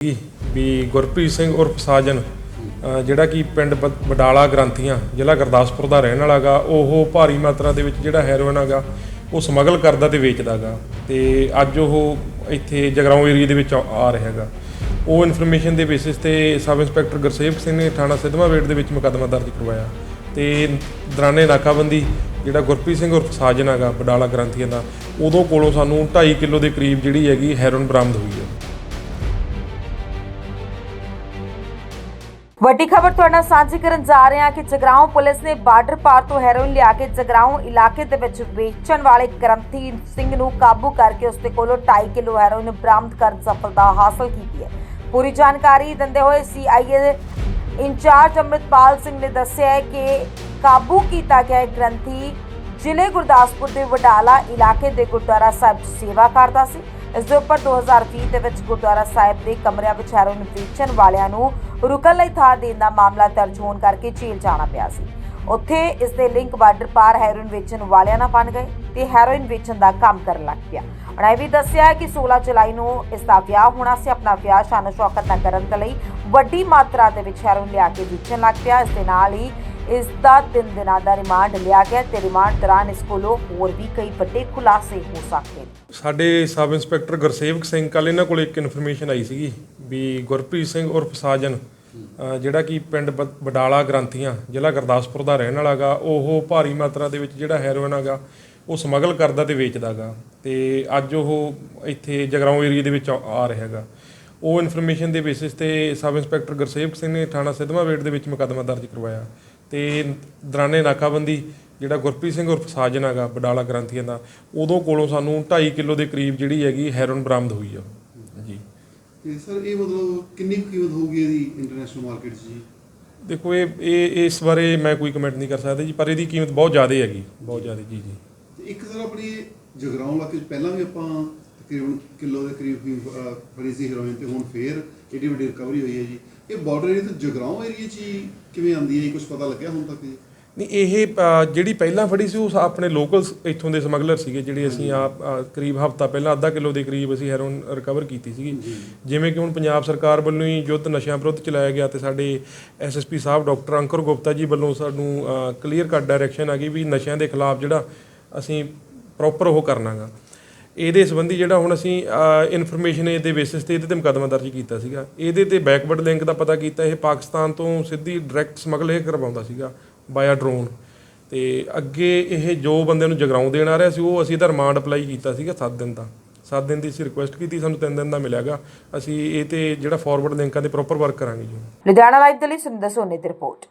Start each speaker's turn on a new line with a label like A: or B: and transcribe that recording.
A: ਸੀ ਵੀ ਗੁਰਪ੍ਰੀਤ ਸਿੰਘ ਉਰਫ ਸਾਜਨ ਅ, ਜਿਹੜਾ ਕਿ ਪਿੰਡ ਬ- ਬਡਾਲਾ ਗ੍ਰੰਥੀਆਂ ਜ਼ਿਲ੍ਹਾ ਗੁਰਦਾਸਪੁਰ ਦਾ ਰਹਿਣ ਵਾਲਾ ਗਾ ਉਹ ਭਾਰੀ ਮਾਤਰਾ ਦੇ ਵਿੱਚ ਜਿਹੜਾ ਹੈਰੋਇਨ ਹੈਗਾ ਉਹ ਸਮਗਲ ਕਰਦਾ ਤੇ ਵੇਚਦਾ ਗਾ ਤੇ ਅੱਜ ਉਹ ਇੱਥੇ ਜਗਰਾਉਂ ਏਰੀਆ ਦੇ ਵਿੱਚ ਆ ਆ ਰਿਹਾ ਹੈਗਾ ਉਹ ਇਨਫੋਰਮੇਸ਼ਨ ਦੇ ਬੇਸਿਸ ਤੇ ਸਬ ਇੰਸਪੈਕਟਰ ਗੁਰਸੇਵ ਸਿੰਘ ਨੇ ਥਾਣਾ ਸਿੱਧਵਾਂ ਦੇ ਵਿੱਚ ਮੁਕੱਦਮਾ ਦਰਜ ਕਰਵਾਇਆ ਤੇ ਦਰਾਨੇ ਨਾਕਾਬੰਦੀ ਜਿਹੜਾ ਗੁਰਪ੍ਰੀਤ ਸਿੰਘ ਉਰਫ ਸਾਜਨ ਹੈਗਾ ਬਡਾਲਾ ਗ੍ਰੰਥੀਆਂ ਦਾ ਉਦੋਂ ਕੋਲੋਂ ਸਾਨੂੰ 2.5 ਕਿਲੋ ਦੇ ਕਰੀਬ ਜਿਹੜੀ ਹੈਗੀ ਹੈਰੋਇਨ ਬਰਾਮਦ ਹੋਈ ਹੈ।
B: ਵੱਡੀ ਖਬਰ ਤੁਹਾਡੇ ਨਾਲ ਸਾਂਝੀ ਕਰਨ ਜਾ ਰਹੇ ਹਾਂ ਕਿ ਜਗਰਾਉਂ ਪੁਲਿਸ ਨੇ ਬਾਰਡਰ ਪਾਰ ਤੋਂ ਹੈਰੋਇਨ ਲਿਆ ਕੇ ਜਗਰਾਉਂ ਇਲਾਕੇ ਦੇ ਵਿੱਚ ਵੇਚਣ ਵਾਲੇ ਗ੍ਰੰਥੀ ਸਿੰਘ ਨੂੰ ਕਾਬੂ ਕਰਕੇ ਉਸ ਦੇ ਕੋਲੋਂ 2.5 ਕਿਲੋ ਹੈਰੋਇਨ ਬਰਾਮਦ ਕਰਨ ਸਫਲਤਾ ਹਾਸਲ ਕੀਤੀ ਹੈ। ਪੂਰੀ ਜਾਣਕਾਰੀ ਦਿੰਦੇ ਹੋਏ ਸੀਆਈਏ ਇੰਚਾਰਜ ਅੰਮ੍ਰਿਤਪਾਲ ਸਿੰਘ ਨੇ ਦੱਸਿਆ ਹੈ ਕਿ ਕਾਬੂ ਕੀਤਾ ਗਿਆ ਗ੍ਰੰਥੀ ਜ਼ਿਲ੍ਹੇ ਗੁਰਦਾਸਪੁਰ ਦੇ ਵਡਾਲਾ ਇਲਾਕੇ ਦੇ ਗੁਰਦੁਆਰਾ ਸਾਹਿਬ 'ਚ ਸੇਵਾ ਕਰਦਾ ਸੀ। ਇਸ ਦੇ ਉੱਪਰ 2020 ਦੇ ਵਿੱਚ ਗੁਰਦੁਆਰਾ ਸਾਹਿਬ ਦੇ ਕਮਰਿਆਂ ਵਿੱਚ ਹੈਰੋਇਨ ਵੇਚਣ ਵਾਲਿਆਂ ਨੂੰ ਰੁਕਣ ਲਈ ਥਾਂ ਦੇਣ ਦਾ ਮਾਮਲਾ ਦਰਜ ਹੋਣ ਕਰਕੇ ਜੇਲ੍ਹ ਜਾਣਾ ਪਿਆ ਸੀ। ਉੱਥੇ ਇਸ ਦੇ ਲਿੰਕ ਬਾਰਡਰ ਪਾਰ ਹੈਰੋਇਨ ਵੇਚਣ ਵਾਲਿਆਂ ਨਾਲ ਬਣ ਗਏ ਤੇ ਹੈਰੋਇਨ ਵੇਚਣ ਦਾ ਕੰਮ ਕਰਨ ਲੱਗ ਪਿਆ। ਉਹਨਾਂ ਇਹ ਵੀ ਦੱਸਿਆ ਕਿ 16 ਜੁਲਾਈ ਨੂੰ ਇਸ ਦਾ ਵਿਆਹ ਹੋਣਾ ਸੀ। ਆਪਣਾ ਵਿਆਹ ਸ਼ਾਨ ਸ਼ੌਕਤ ਨਾਲ ਕਰਨ ਦੇ ਲਈ ਵੱਡੀ ਮਾਤਰਾ ਦੇ ਵਿੱਚ ਹੈਰੋਇਨ ਲਿਆ ਕੇ ਵੇਚਣ ਲੱਗ ਪਿਆ। ਇਸ ਦੇ ਨਾਲ ਹੀ ਇਸ ਦਾ ਤਿੰਨ ਦਿਨਾਂ ਦਾ ਰਿਮਾਂਡ ਲਿਆ ਗਿਆ ਤੇ ਰਿਮਾਂਡ ਦੌਰਾਨ ਇਸ ਕੋਲੋਂ ਹੋਰ ਵੀ ਕਈ ਵੱਡੇ ਖੁਲਾਸੇ ਹੋ ਸਕਦੇ
A: ਸਾਡੇ ਸਬ ਇੰਸਪੈਕਟਰ ਗੁਰਸੇਵਕ ਸਿੰਘ ਕੱਲ ਇਹਨਾਂ ਕੋਲ ਇੱਕ ਇਨਫੋਰਮੇਸ਼ਨ ਆਈ ਸੀਗੀ ਵੀ ਗੁਰਪ੍ਰੀਤ ਸਿੰਘ ਉਰਫ ਸਾਜਨ ਜਿਹੜਾ ਕਿ ਪਿੰਡ ਬ- ਬਡਾਲਾ ਗ੍ਰੰਥੀਆਂ, ਜ਼ਿਲ੍ਹਾ ਗੁਰਦਾਸਪੁਰ ਦਾ ਰਹਿਣ ਵਾਲਾ ਗਾ, ਉਹ ਭਾਰੀ ਮਾਤਰਾ ਦੇ ਵਿੱਚ ਜਿਹੜਾ ਹੈਰੋਇਨ ਹੈਗਾ, ਉਹ ਸਮਗਲ ਕਰਦਾ ਤੇ ਵੇਚਦਾ ਗਾ ਤੇ ਅੱਜ ਉਹ ਇੱਥੇ ਜਗਰਾਉਂ ਏਰੀਆ ਦੇ ਵਿੱਚ ਆ ਆ ਰਿਹਾ ਹੈਗਾ ਉਹ ਇਨਫੋਰਮੇਸ਼ਨ ਦੇ ਬੇਸਿਸ ਤੇ ਸਬ ਇੰਸਪੈਕਟਰ ਗੁਰਸੇਵਕ ਸਿੰਘ ਨੇ ਥਾਣਾ ਸਿੱਧਵਾਂ ਦੇ ਵਿੱਚ ਮੁਕੱਦਮਾ ਦਰਜ ਕਰਵਾਇਆ। ਤੇ ਦਰਾਨੇ ਨਾਕਾਬੰਦੀ ਜਿਹੜਾ ਗੁਰਪ੍ਰੀਤ ਸਿੰਘ ਉਰਫ ਸਾਜਨ ਹੈਗਾ ਬਡਾਲਾ ਗ੍ਰੰਥੀਆਂ ਦਾ ਉਦੋਂ ਕੋਲੋਂ ਸਾਨੂੰ 2.5 ਕਿਲੋ ਦੇ ਕਰੀਬ ਜਿਹੜੀ ਹੈਗੀ ਹੈਰੋਇਨ ਬਰਾਮਦ ਹੋਈ ਆ। ਜੀ
C: ਤੇ ਸਰ ਇਹ ਮਤਲਬ ਕਿੰਨੀ ਕੀਮਤ ਹੋਊਗੀ ਇਹਦੀ ਇੰਟਰਨੈਸ਼ਨਲ ਮਾਰਕੀਟ 'ਚ ਜੀ?
A: ਦੇਖੋ ਇਹ ਇਹ ਇਸ ਬਾਰੇ ਮੈਂ ਕੋਈ ਕਮੈਂਟ ਨਹੀਂ ਕਰ ਸਕਦਾ ਜੀ ਪਰ ਇਹਦੀ ਕੀਮਤ ਬਹੁਤ ਜ਼ਿਆਦਾ ਹੈਗੀ ਬਹੁਤ ਜ਼ਿਆਦਾ ਜੀ ਜੀ।
C: ਇੱਕ ਸਰ ਆਪਣੀ ਜਗਰਾਉਂ ਇਲਾਕੇ 'ਚ ਪਹਿਲਾਂ ਵੀ ਆਪਾਂ ਤਕਰੀਬਨ ਕਿਲੋ ਦੇ ਕਰੀਬ ਫੀਮ ਅਹ, ਸੀ ਹੈਰੋਇਨ ਤੇ ਹੁਣ ਫੇਰ ਏਡੀ ਵੱਡੀ ਰਿਕਵਰੀ ਹੋਈ ਹੈ ਜੀ। ਇਹ ਬਾਰਡਰ ਏਰੀਆ ਤੋਂ ਜਗਰਾਉਂ ਏਰੀਆ 'ਚ ਹੀ ਕਿਵੇਂ ਆਂਦੀ ਹੈ ਜੀ? ਕੁਝ ਪਤਾ ਲੱਗਿਆ ਹੁਣ ਤੱਕ ਜੀ?
A: ਨਹੀਂ ਇਹ ਅ, ਜਿਹੜੀ ਪਹਿਲਾਂ ਫੜੀ ਸੀ ਉਹ ਆਪਣੇ ਲੋਕਲ ਇੱਥੋਂ ਦੇ ਸਮਗਲਰ ਸੀਗੇ ਜਿਹੜੇ ਅਸੀਂ ਆਪ ਅ, ਕਰੀਬ ਹਫਤਾ ਪਹਿਲਾਂ ਅੱਧਾ ਕਿਲੋ ਦੇ ਕਰੀਬ ਅਸੀਂ ਹੈਰੋਨ ਰਿਕਵਰ ਕੀਤੀ ਸੀਗੀ। ਜਿਵੇਂ ਕਿ ਹੁਣ ਪੰਜਾਬ ਸਰਕਾਰ ਵੱਲੋਂ ਹੀ ਯੁੱਧ ਨਸ਼ਿਆਂ ਵਿਰੁੱਧ ਚਲਾਇਆ ਗਿਆ ਤੇ ਸਾਡੇ ਐਸਐਸਪੀ ਸਾਹਿਬ ਡਾਕਟਰ ਅੰਕਰ ਗੁਪਤਾ ਜੀ ਵੱਲੋਂ ਸਾਨੂੰ ਕਲੀਅਰ ਕੱਟ ਡਾਇਰੈਕਸ਼ਨ ਆ ਗਈ ਵੀ ਨਸ਼ਿਆਂ ਦੇ ਖਿਲਾਫ ਜਿਹੜਾ ਅਸੀਂ ਪ੍ਰੋਪਰ ਉਹ ਕਰਨਾਗਾ। ਇਹਦੇ ਸੰਬੰਧੀ ਜਿਹੜਾ ਹੁਣ ਅਸੀਂ ਇਨਫੋਰਮੇਸ਼ਨ ਇਹਦੇ ਬੇਸਿਸ ਤੇ ਇਹਦੇ ਤੇ ਮੁਕੱਦਮਾ ਦਰਜ ਕੀਤਾ ਸੀਗਾ। ਇਹਦੇ ਤੇ ਬੈਕਵਰਡ ਲਿੰਕ ਦਾ ਪਤਾ ਕੀਤਾ, ਇਹ ਪਾਕਿਸਤਾਨ ਤੋਂ ਸਿੱਧੀ ਡਾਇਰੈਕਟ ਸਮਗਲ ਇਹ ਕਰਵਾਉਂਦਾ ਸੀਗਾ ਬਾਇਆ ਡਰੋਨ ਤੇ ਅੱਗੇ ਇਹ ਜੋ ਬੰਦੇ ਨੂੰ ਜਗਰਾਉਂ ਦੇਣ ਆ ਰਿਹਾ ਸੀ, ਉਹ ਅਸੀਂ ਇਹਦਾ ਰਿਮਾਂਡ ਅਪਲਾਈ ਕੀਤਾ ਸੀਗਾ 7 ਦਿਨ ਦਾ। 7 ਦਿਨ ਦੀ ਅਸੀਂ ਰਿਕੁਐਸਟ ਕੀਤੀ, ਸਾਨੂੰ 3 ਦਿਨ ਦਾ ਮਿਲਿਆਗਾ। ਅਸੀਂ ਇਹ ਤੇ ਜਿਹੜਾ ਫਾਰਵਰਡ ਲਿੰਕਾਂ ਤੇ ਪ੍ਰੋਪਰ ਵਰਕ ਕਰਾਂਗੇ ਜੀ।
B: ਲੁਧਿਆਣਾ ਲਾਈਵ ਦੇ ਲਈ ਸੁੰਦਰ ਸੋਨੇ ਦੀ ਰਿਪੋਰਟ।